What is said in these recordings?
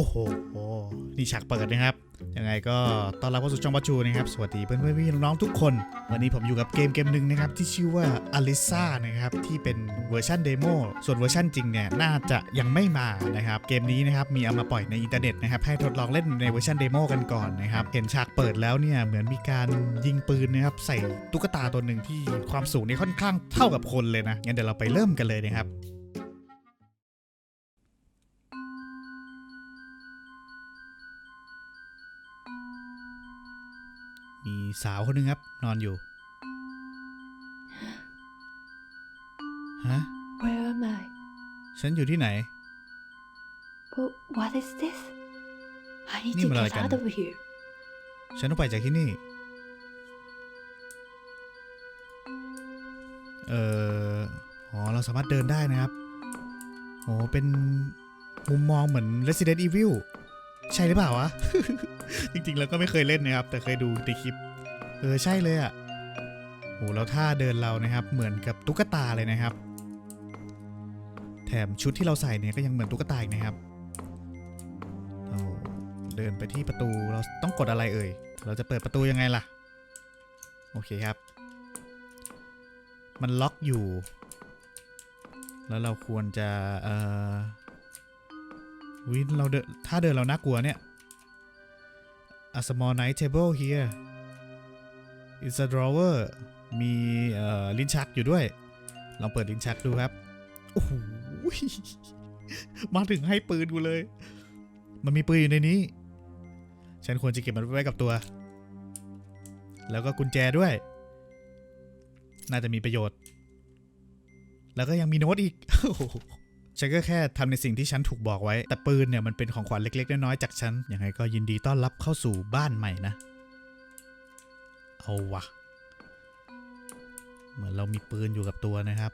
อ้โห นี่ฉากเปิดนะครับ ยังไงก็ต้อนรับเข้าสู่ช่องบัชชูนะครับ สวัสดีเพื่อนเพื่อนๆพี่น้องๆทุกคน วันนี้ผมอยู่กับเกมเกมหนึ่งนะครับ ที่ชื่อว่า Alisa นะครับ ที่เป็นเวอร์ชันเดโมส่วนเวอร์ชันจริงเนี่ย น่าจะยังไม่มานะครับ เกมนี้นะครับ มีเอามาปล่อยในอินเทอร์เน็ตนะครับ ให้ทดลองเล่นในเวอร์ชันเดโมกันก่อนนะครับ เห็นฉากเปิดแล้วเนี่ย เหมือนมีการยิงปืนนะครับ ใส่ตุ๊กตาตัวหนึ่งที่ความสูงนี่ค่อนข้างเท่ากับคนเลยนะ งั้นเดี๋ยวเราไปเริ่มกันเลยนะครับ สาวคนหนึงครับ นอนอยู่ ฮะ Where am I? ฉันอยู่ที่ไหน But what is this? I need Ni to malaki get out ka. of here. ฉันต้องไปจากที่นี่ เอ่อ อ๋อ เราสามารถเดินได้นะครับ โอ้เป็นมุมมองเหมือน Resident Evil ใช่หรือเปล่าวะ จริงๆ แล้วก็ไม่เคยเล่นนะครับ แต่เคยดูในคลิป เออใช่เลยอะ่ะโหแล้วท่าเดินเรานะครับ เหมือนกับตุ๊กตาเลยนะครับ แถมชุดที่เราใส่เนี่ยก็ยังเหมือนตุ๊กตาอีกนะครับเราเดินไปที่ประตูเราต้องกดอะไรเอ่ย เราจะเปิดประตูยังไงล่ะ โอเคครับ มันล็อกอยู่ แล้วเราควรจะเอ่อวินเราเดินถ้าเดินเราน่ากลัวเนี่ย A small night table here It's a drawer มีลิ้นชักอยู่ด้วย ลองเปิดลิ้นชักดูครับ โอ้โห มาถึงให้ปืนกูเลย มันมีปืนอยู่ในนี้ ฉันควรจะเก็บมันไว้กับตัว แล้วก็กุญแจด้วย น่าจะมีประโยชน์ แล้วก็ยังมีโน้ตอีก ฉันก็แค่ทำในสิ่งที่ฉันถูกบอกไว้ แต่ปืนเนี่ยมันเป็นของขวัญเล็กๆ น้อยๆ จากฉัน ยังไงก็ยินดีต้อนรับเข้าสู่บ้านใหม่นะ เอาวะเหมือนเรามีปืนอยู่กับตัวนะครับ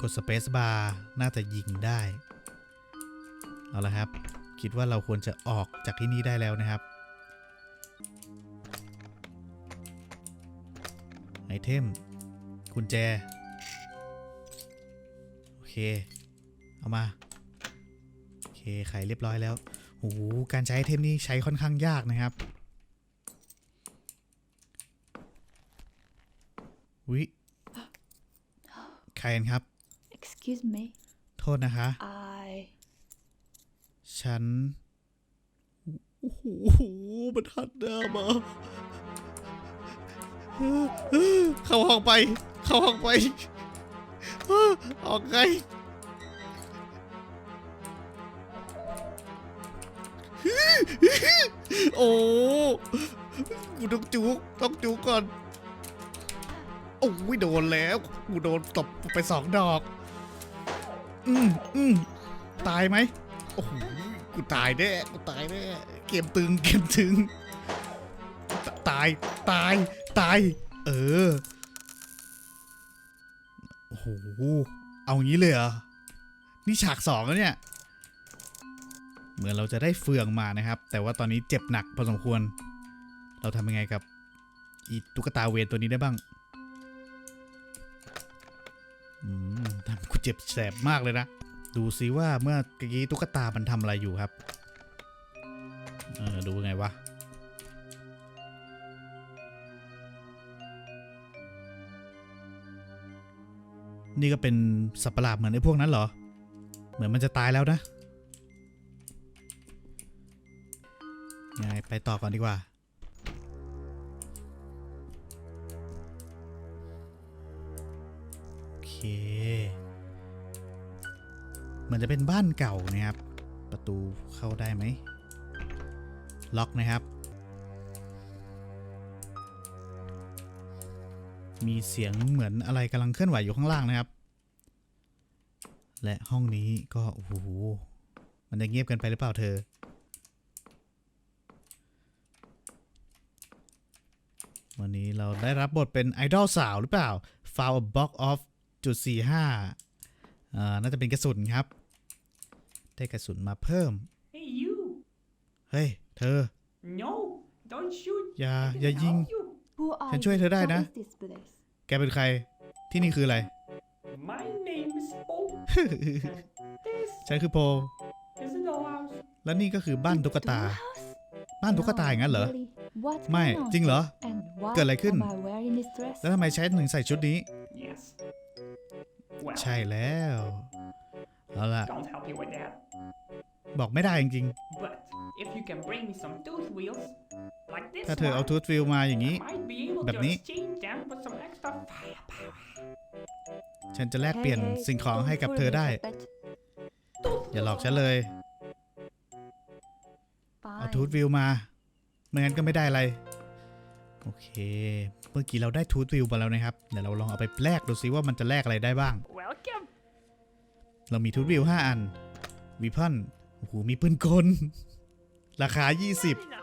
กดสเปซบาร์น่าจะยิงได้ เอาละครับ คิดว่าเราควรจะออกจากที่นี่ได้แล้วนะครับ ไอเทมกุญแจ โอเค เอามา โอเคไขเรียบร้อยแล้วโอ้โหการใช้ไอเทมนี้ใช้ค่อนข้างยากนะครับ วิ ใครกันครับ Excuse me. โทษนะคะ I. ฉัน โอ้โหมันหันหน้ามา เข้าห้องไป เข้าห้องไป ออกไงโอ้กูต้องจุกต้องจุกก่อน โอ้ยโดนแล้ว กูโดนตบไปสองดอก อืมอืมตายไหมโอ้โหกูตายแน่กูตายแน่เกมตึงเกมตึงตตายตายตาย เออโอ้โหเอางี้เลยเหรอนี่ฉากสองแล้วเนี่ย เหมือนเราจะได้เฟืองมานะครับ แต่ว่าตอนนี้เจ็บหนักพอสมควร เราทำยังไงกับอีตุ๊กตาเวนตัวนี้ได้บ้าง เจ็บแสบมากเลยนะ ดูซิว่าเมื่อกี้ตุ๊กตามันทำอะไรอยู่ครับ เออ ดูไงวะนี่ก็เป็นสัตว์ประหลาดเหมือนไอ้พวกนั้นเหรอ เหมือนมันจะตายแล้วนะยังไงไปต่อก่อนดีกว่า โอเค มือนจะเป็นบ้านเก่านะครับ ประตูเข้าได้ไหม ล็อกนะครับ มีเสียงเหมือนอะไรกำลังเคลื่อนไหวอยู่ข้างล่างนะครับ และห้องนี้ก็โอ้โหมันจะเงียบกันไปหรือเปล่าเธอ วันนี้เราได้รับบทเป็นไอดอลสาวหรือเปล่า foul a box of จุดสี่ห้าอ่าน่าจะเป็นกระสุนครับ ได้กระสุนมาเพิ่ม Hey you! เฮ้ย เธอ No! Don't shoot! อย่า I อย่า can ยิง help you. Who are ฉันช่วยเธอได้ you? นะ What is this place? แกเป็นใคร ที่นี่คืออะไร My name is Paul. This ฉันคือโพ is the dollhouse. แล้วนี่ก็คือบ้านตุ๊กตา Dollhouse? บ้านตุ๊กตาอย่างนั้นเหรอ Really? What's ไม่ going on? จริงเหรอ And why เกิดอะไรขึ้น am I wearing this dress? แล้วทำไมใช้ถึงใส่ชุดนี้ Yes. Well, ใช่แล้ว เอาล่ะ can't help you with that. บอกไม่ได้จริง But if you can bring me some tooth wheels, like this ๆ ถ้าเธอเอา one, ทูตฟิลมาอย่างนี้ I might be able แบบ to นี้ exchange them for some extra firepower. ฉันจะแลกเปลี่ยน Hey, hey, สิ่งของ don't ให้กับ fool เธอ me ได้ like that. อย่าหลอกฉันเลย เอา Fine. ทูตวิวมา ไม่งั้นก็ไม่ได้อะไร โอเค เมื่อกี้เราได้ทูตวิวมาแล้วนะครับ เดี๋ยวเราลองเอาไปแลกดูซิว่ามันจะแลกอะไรได้บ้าง Welcome. เรามีทูตวิว5อันวีพันโอ้โหมีปืนกล ราคา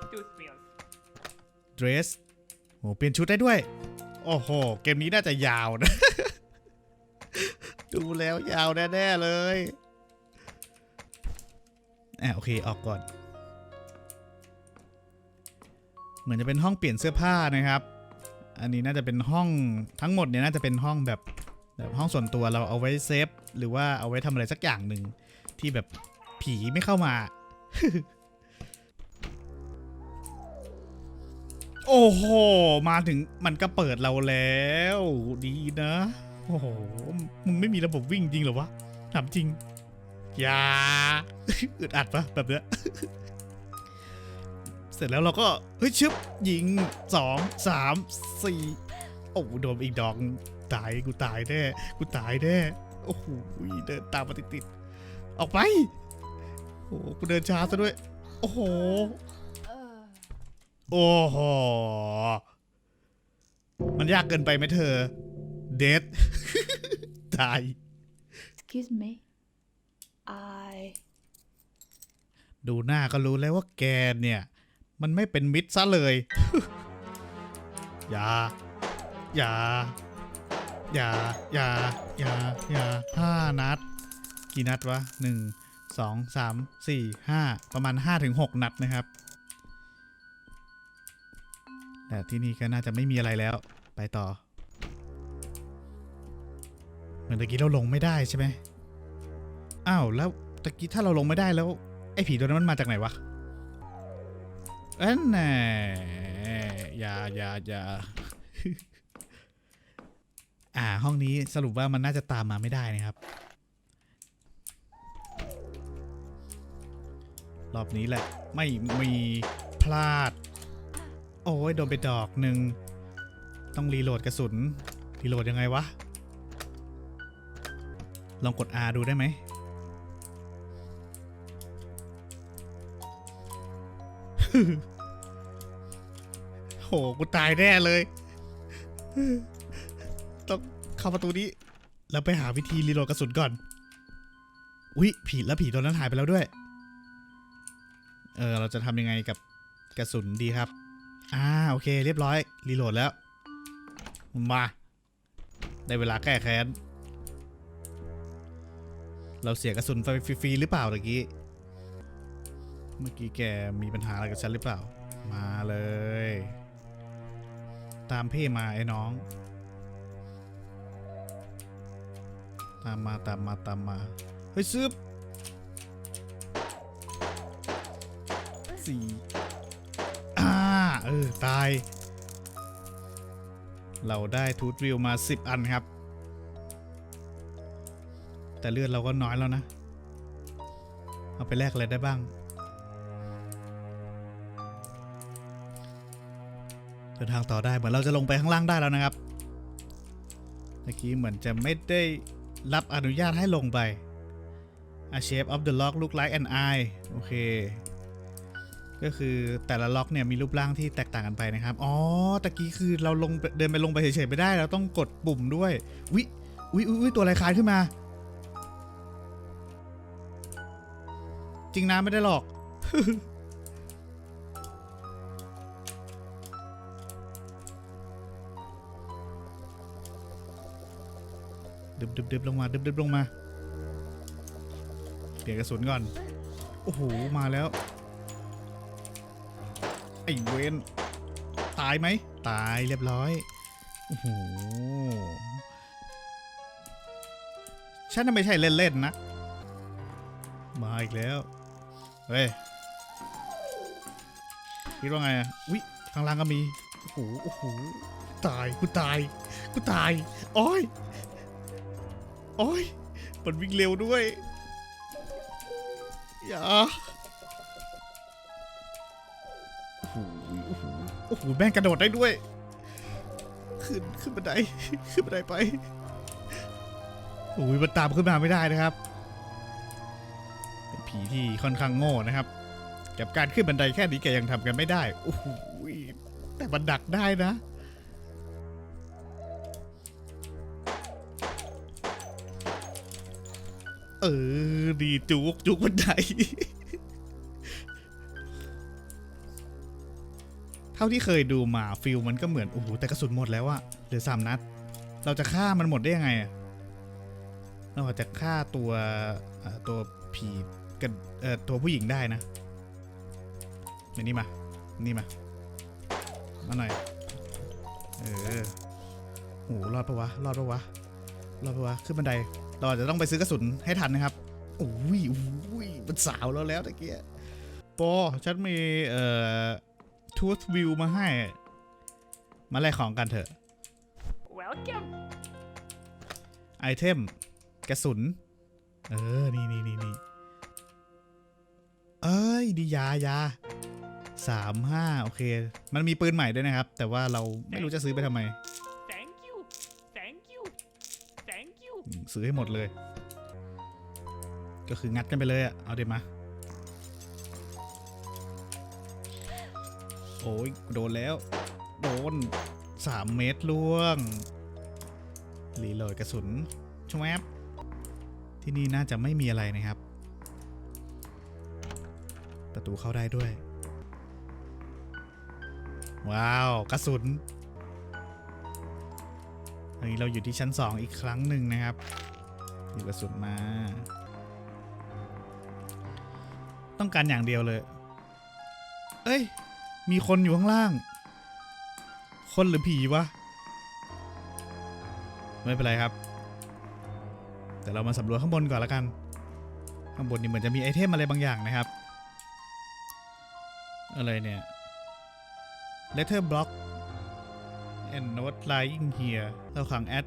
20 เดรสโอ้เปลี่ยนชุดได้ด้วย โอ้โห เกมนี้น่าจะยาวนะ ดูแล้วยาวแน่ ๆ เลยอะโอเค ออกก่อน เหมือนจะเป็นห้องเปลี่ยนเสื้อผ้านะครับ อันนี้น่าจะเป็นห้องทั้งหมดเนี่ยน่าจะเป็นห้องแบบแบบห้องส่วนตัวเราเอาไว้เซฟ หรือว่าเอาไว้ทำอะไรสักอย่างหนึ่งที่แบบผีไม่เข้ามา โอ้โห มาถึงมันก็เปิดเราแล้ว ดีนะ โอ้โห มึงไม่มีระบบวิ่งจริงเหรอวะถามจริง อย่าอึดอัดปะแบบเนี้ยเสร็จแล้วเราก็ เฮ้ยชึบยิงสองสามสี่โอ้โดนอีกดอกตายกูตายแน่กูตายแน่ โอ้โหเดินตามมาติดๆออกไป โอ้โหกูเดินช้าซะด้วย โอ้โห Ugh. โอ้โห มันยากเกินไปไหมเธอ เดท ตาย Excuse me. I ดูหน้าก็รู้แล้วว่าแกเนี่ย มันไม่เป็นมิตรซะเลย อย่า อย่า อย่า อย่า อย่า อย่าห้านัด กี่นัดวะหนึ่งสองสามสี่ห้าประมาณห้าถึงหกนัดนะครับ แต่ที่นี่ก็น่าจะไม่มีอะไรแล้ว ไปต่อ เหมือนตะกี้เราลงไม่ได้ใช่ไหมอ้าว แล้วตะกี้ถ้าเราลงไม่ได้แล้ว ไอ้ผีตัวนั้นมันมาจากไหนวะเอ้นแน่อย่าอย่าอย่า อ่า ห้องนี้สรุปว่ามันน่าจะตามมาไม่ได้นะครับ รอบนี้แหละ ไม่มีพลาด โอ้ยโดนไปดอกหนึ่ง ต้องรีโหลดกระสุน รีโหลดยังไงวะ ลองกด R ดูได้ไหมโห กูตายแน่เลย เข้าประตูนี้ แล้วไปหาวิธีรีโหลดกระสุนก่อน อุ๊ยผีแล้วผีตัวนั้นหายไปแล้วด้วย เออเราจะทำยังไงกับกระสุนดีครับ อ่าโอเค เรียบร้อยรีโหลดแล้ว มาได้เวลาแก้แค้น เราเสียกระสุนไปฟรีๆหรือเปล่าตะกี้ เมื่อกี้แกมีปัญหาอะไรกับฉันหรือเปล่า มาเลย ตามพี่มาไอ้น้อง ตามมาตามมาตามมา เฮ้ยซึบสี่อ่าเออ ตาย เราได้ทูตวิวมา 10 อันครับ แต่เลือดเราก็น้อยแล้วนะ เอาไปแลกอะไรได้บ้างเดินทางต่อได้เหมือนเราจะลงไปข้างล่างได้แล้วนะครับเมื่อกี้เหมือนจะไม่ได้ รับอนุญาตให้ลงไป A shape of the lock look like an eye โอเค ก็คือแต่ละล็อกเนี่ยมีรูปร่างที่แตกต่างกันไปนะครับ อ๋อ ตะกี้คือเราลงเดินไปลงไปเฉยๆไม่ได้ เราต้องกดปุ่มด้วย วิวิวิตัวอะไรคลานขึ้นมา จริงนะไม่ได้หรอก ดึบดึบดึบลงมาดึบดึบลงมาเปลี่ยนกระสุนก่อน โอ้โห มาแล้ว ไอ้เวนตายไหม ตายเรียบร้อย โอ้โหฉันไม่ใช่เล่น ๆ นะ มาอีกแล้ว เฮ้ย คิดว่าไงอะอุ้ยข้างล่างก็มี โอ้โห โอ้โห ตาย กูตาย กูตาย โอ้ย โอ้ยมันวิ่งเร็วด้วย อย่าโอ้โหโอ้โหโอ้โหแม่งกระโดดได้ด้วย ขึ้นขึ้นบันไดขึ้นบันไดไปโอ้ยมันตามขึ้นมาไม่ได้นะครับ เป็นผีที่ค่อนข้างโง่นะครับ กับการขึ้นบันไดแค่นี้แกยังทำกันไม่ได้โอ้โหแต่มันดักได้นะ เออ ดีจุกจุกบันไดเท่าที่เคยดูมาฟิลมันก็เหมือน โอ้โห แต่กระสุนหมดแล้วอะเหลือสามนัด เราจะฆ่ามันหมดได้ยังไงอะเราอาจจะฆ่าตัวตัวผีกันเอ่อตัวผู้หญิงได้นะเดี๋ยวนี้มา นี่มา มาหน่อย เออโหรอดปะวะ รอดปะวะ รอดปะวะ ขึ้นบันได เราอาจจะต้องไปซื้อกระสุนให้ทันนะครับโอ้ยโอ้ยมันสาวเราแล้วตะเกียปอฉันมีเอ่อทูธวิวมาให้ มาแลกของกันเถอะ Welcome. ไอเทมกระสุน เออ นี่นี่นี่นี่เอ้ย ดียายาสามห้าโอเค มันมีปืนใหม่ด้วยนะครับ แต่ว่าเราไม่รู้จะซื้อไปทำไม ซื้อให้หมดเลย ก็คืองัดกันไปเลยอะเอาเดี๋ยวมา โอ้ยโดนแล้ว โดนสามเมตรล่วง รีโหลดกระสุนชวบที่นี่น่าจะไม่มีอะไรนะครับ ประตูเข้าได้ด้วย ว้าว กระสุน อันนี้เราอยู่ที่ชั้น 2 อีกครั้งหนึ่งนะครับหยิบกระสุนมา ต้องการอย่างเดียวเลย เอ้ย มีคนอยู่ข้างล่าง คนหรือผีวะ ไม่เป็นไรครับ แต่เรามาสำรวจข้างบนก่อนละกัน ข้างบนนี่เหมือนจะมีไอเทมอะไรบางอย่างนะครับ อะไรเนี่ย letter block and not lying here เราขังแอด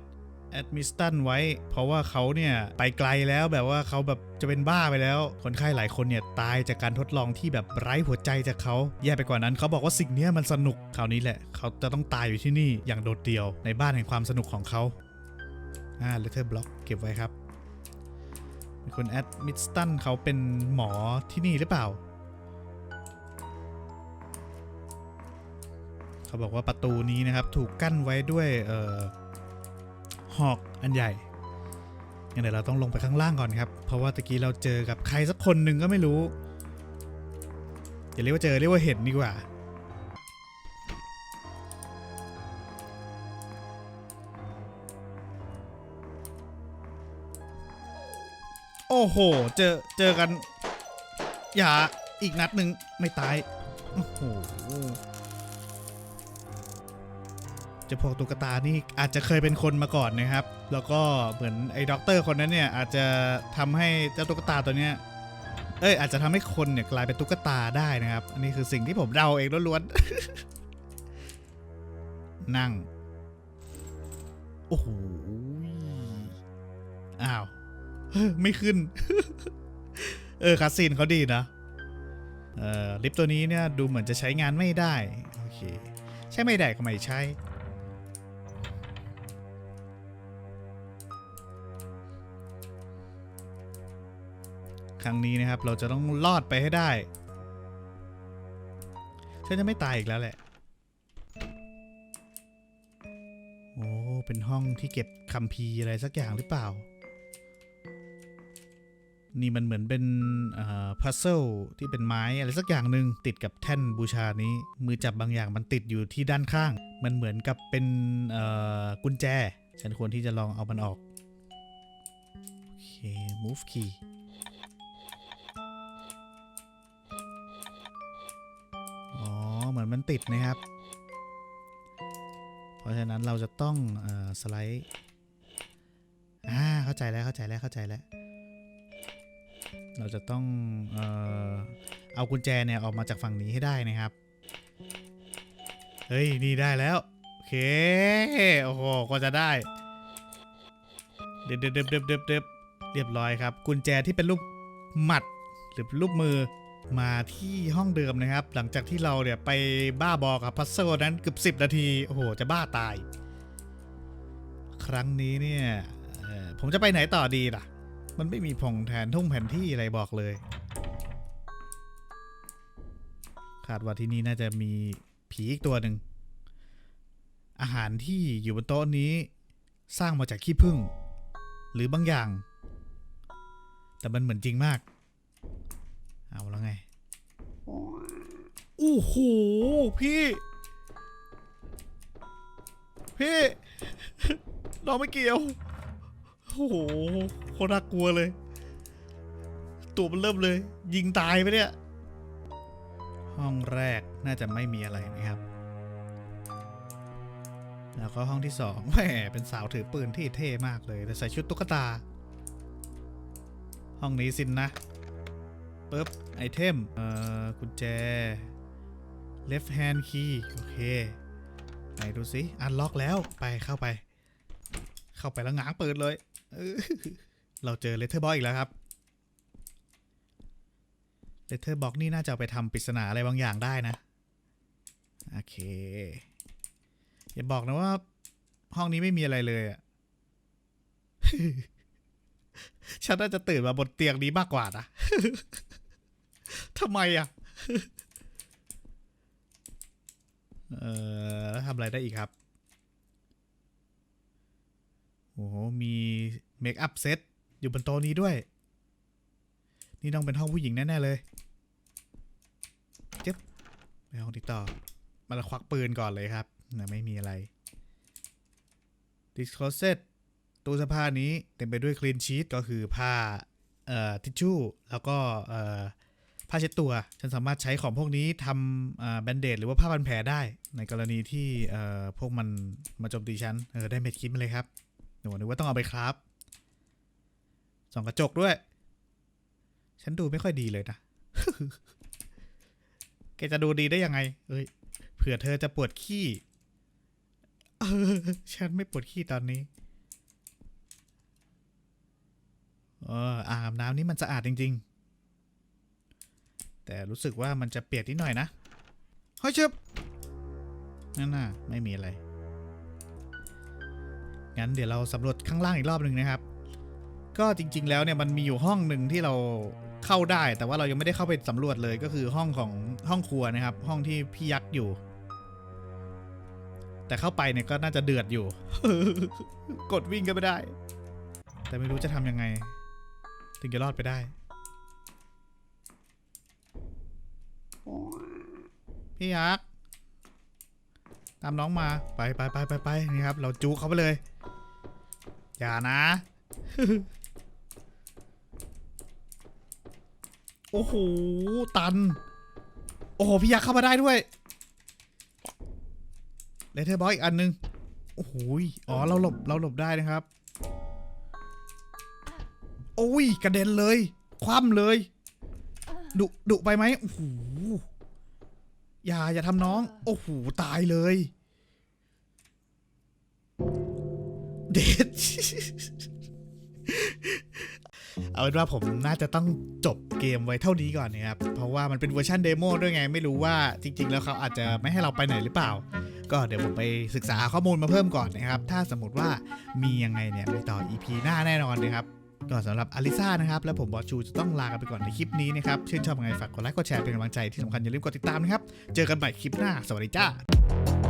แอดมิสตันไว้ เพราะว่าเขาเนี่ยไปไกลแล้วแบบว่าเขาแบบจะเป็นบ้าไปแล้ว คนไข้หลายคนเนี่ยตายจากการทดลองที่แบบไร้หัวใจจากเขาแย่ไปกว่านั้นเขาบอกว่าสิ่งนี้มันสนุกคราวนี้แหละ เขาจะต้องตายอยู่ที่นี่อย่างโดดเดี่ยวในบ้านแห่งความสนุกของเขาอ่า letter block เก็บไว้ครับมีคนแอดมิสตันเขาเป็นหมอที่นี่หรือเปล่า เขาบอกว่าประตูนี้นะครับถูกกั้นไว้ด้วยเออหอกอันใหญ่งั้นเดี๋ยวเราต้องลงไปข้างล่างก่อนครับ เพราะว่าตะกี้เราเจอกับใครสักคนหนึ่งก็ไม่รู้อย่าเรียกว่าเจอเรียกว่าเห็นดีกว่า โอ้โห เจอเจอกัน อย่าอีกนัดหนึ่งไม่ตาย โอ้โห จะพวกตุ๊กตานี่อาจจะเคยเป็นคนมาก่อนนะครับ แล้วก็เหมือนไอ้ด็อกเตอร์คนนั้นเนี่ยอาจจะทำให้เจ้าตุ๊กตาตัวเนี้ยเอ้ยอาจจะทำให้คนเนี่ยกลายเป็นตุ๊กตาได้นะครับ อันนี้คือสิ่งที่ผมเดาเองล้วนๆ นั่ง โอ้โห อ้าว ไม่ขึ้น เออคาสซีนเขาดีนะ เออลิฟต์ตัวนี้เนี่ยดูเหมือนจะใช้งานไม่ได้ โอเค ใช้ไม่ได้ก็ไม่ใช้ ครั้งนี้นะครับ เราจะต้องรอดไปให้ได้ ฉันจะไม่ตายอีกแล้วแหละ โอ้ เป็นห้องที่เก็บคัมภีร์อะไรสักอย่างหรือเปล่า นี่มันเหมือนเป็นพัซเซิลที่เป็นไม้อะไรสักอย่างหนึ่งติดกับแท่นบูชานี้ มือจับบางอย่างมันติดอยู่ที่ด้านข้าง มันเหมือนกับเป็นกุญแจ ฉันควรที่จะลองเอามันออกโอเค move key มือนมันติดนะครับ เพราะฉะนั้นเราจะต้องอสไลด์อ่าเข้าใจแล้วเข้าใจแล้วเข้าใจแล้ว เราจะต้องเออเอากุญแจเนี่ยออกมาจากฝั่งนี้ให้ได้นะครับ เฮ้ยนี่ได้แล้ว โอเค โอ้โหก็จะได้ เดบเด็บเด็บเด็บเด็บเด็บเรียบร้อยครับ กุญแจที่เป็นรูปหมัดหรือรูปมือ มาที่ห้องเดิมนะครับ หลังจากที่เราเนี่ยไปบ้าบอกับพัซเซิลนั้นเกือบสิบนาที โอ้โห จะบ้าตาย ครั้งนี้เนี่ยผมจะไปไหนต่อดีล่ะ มันไม่มีพงแทนทุ่งแผนที่อะไรบอกเลย คาดว่าที่นี่น่าจะมีผีอีกตัวหนึ่ง อาหารที่อยู่บนโต๊ะนี้ สร้างมาจากขี้ผึ้งหรือบางอย่าง แต่มันเหมือนจริงมาก เอาแล้วไง โอ้โหพี่ พี่ เราไม่เกี่ยว โอ้โหโคตรน่ากลัวเลย ตัวมันเริ่มเลย ยิงตายไปเนี่ย ห้องแรกน่าจะไม่มีอะไรนะครับ แล้วก็ห้องที่สองแหมเป็นสาวถือปืนที่เท่มากเลย แต่ใส่ชุดตุ๊กตา ห้องนี้สินนะปึ๊บไอเทม เอ่อกุญแจ left hand key โอเค ไหนดูสิอันล็อกแล้วไปเข้าไป เข้าไปแล้วง้างเปิดเลยเราเจอเลเทอร์บ็อกอีกแล้วครับเลเทอร์บ็อกนี่น่าจะไปทำปริศนาอะไรบางอย่างได้นะ โอเค อย่าบอกนะว่าห้องนี้ไม่มีอะไรเลยอะฉันน่าจะตื่นมาบนเตียงนี้มากกว่านะทำไมอะ เอ่อแล้วทำอะไรได้อีกครับ โอ้โห มีเมคอัพเซตอยู่บนโต๊ะนี้ด้วย นี่ต้องเป็นห้องผู้หญิงแน่ ๆ เลยเจ็บไปห้องที่ต่อ มาแล้วควักปืนก่อนเลยครับนะไม่มีอะไรดิสคอเซตตู้เสื้อผ้านี้เต็มไปด้วยคลีนชีตก็คือผ้าเอ่อทิชชู่แล้วก็เอ่อ ผ้าเช็ดตัว ฉันสามารถใช้ของพวกนี้ทำแบนเดดหรือว่าผ้าพันแผลได้ ในกรณีที่พวกมันมาโจมตีฉันเออได้เม็ดคิดมาเลยครับหนูนึกว่าต้องเอาไปครับส่องกระจกด้วย ฉันดูไม่ค่อยดีเลยนะแกจะดูดีได้ยังไง เอ้ยเผื่อเธอจะปวดขี้เออฉันไม่ปวดขี้ตอนนี้เอออางอาบน้ำนี่มันสะอาดจริง ๆ แต่รู้สึกว่ามันจะเปียกนิดหน่อยนะเฮ้ยเชิบนั่นน่ะไม่มีอะไร งั้นเดี๋ยวเราสำรวจข้างล่างอีกรอบหนึ่งนะครับ ก็จริง ๆ แล้วเนี่ยมันมีอยู่ห้องหนึ่งที่เราเข้าได้ แต่ว่าเรายังไม่ได้เข้าไปสำรวจเลยก็คือห้องของห้องครัวนะครับ ห้องที่พี่ยักษ์อยู่ แต่เข้าไปเนี่ยก็น่าจะเดือดอยู่ กดวิ่งก็ไม่ได้ แต่ไม่รู้จะทำยังไง ถึงจะรอดไปได้ พี่ยักษ์ตามน้องมาไปไปไปไปไปนี่ครับ เราจูเขาไปเลย อย่านะ โอ้โห ตัน โอ้โห พี่ยักษ์เข้ามาได้ด้วยเลเทอร์บอยอีกอันนึง โอ้โหอ๋อ เราหลบ เราหลบได้นะครับ โอ้ย กระเด็นเลย คว่ำเลย ดุดุไปไหมโอ้โห อย่าอย่าทำน้อง โอ้โหตายเลย เด็ดเอาเป็นว่าผมน่าจะต้องจบเกมไว้เท่านี้ก่อนนะครับ เพราะว่ามันเป็นเวอร์ชันเดโมด้วยไง ไม่รู้ว่าจริง ๆ แล้วเขาอาจจะไม่ให้เราไปไหนหรือเปล่า ก็เดี๋ยวผมไปศึกษาข้อมูลมาเพิ่มก่อนนะครับ ถ้าสมมติว่ามียังไงเนี่ยมีต่อ EP หน้าแน่นอนนะครับ ก็สำหรับอลิซ่านะครับ และผมบอสชูจะต้องลากันไปก่อนในคลิปนี้นะครับชื่นชอบยังไงฝากกดไลค์กดแชร์เป็นกำลังใจที่สำคัญอย่าลืมกดติดตามนะครับ เจอกันใหม่คลิปหน้า สวัสดีจ้า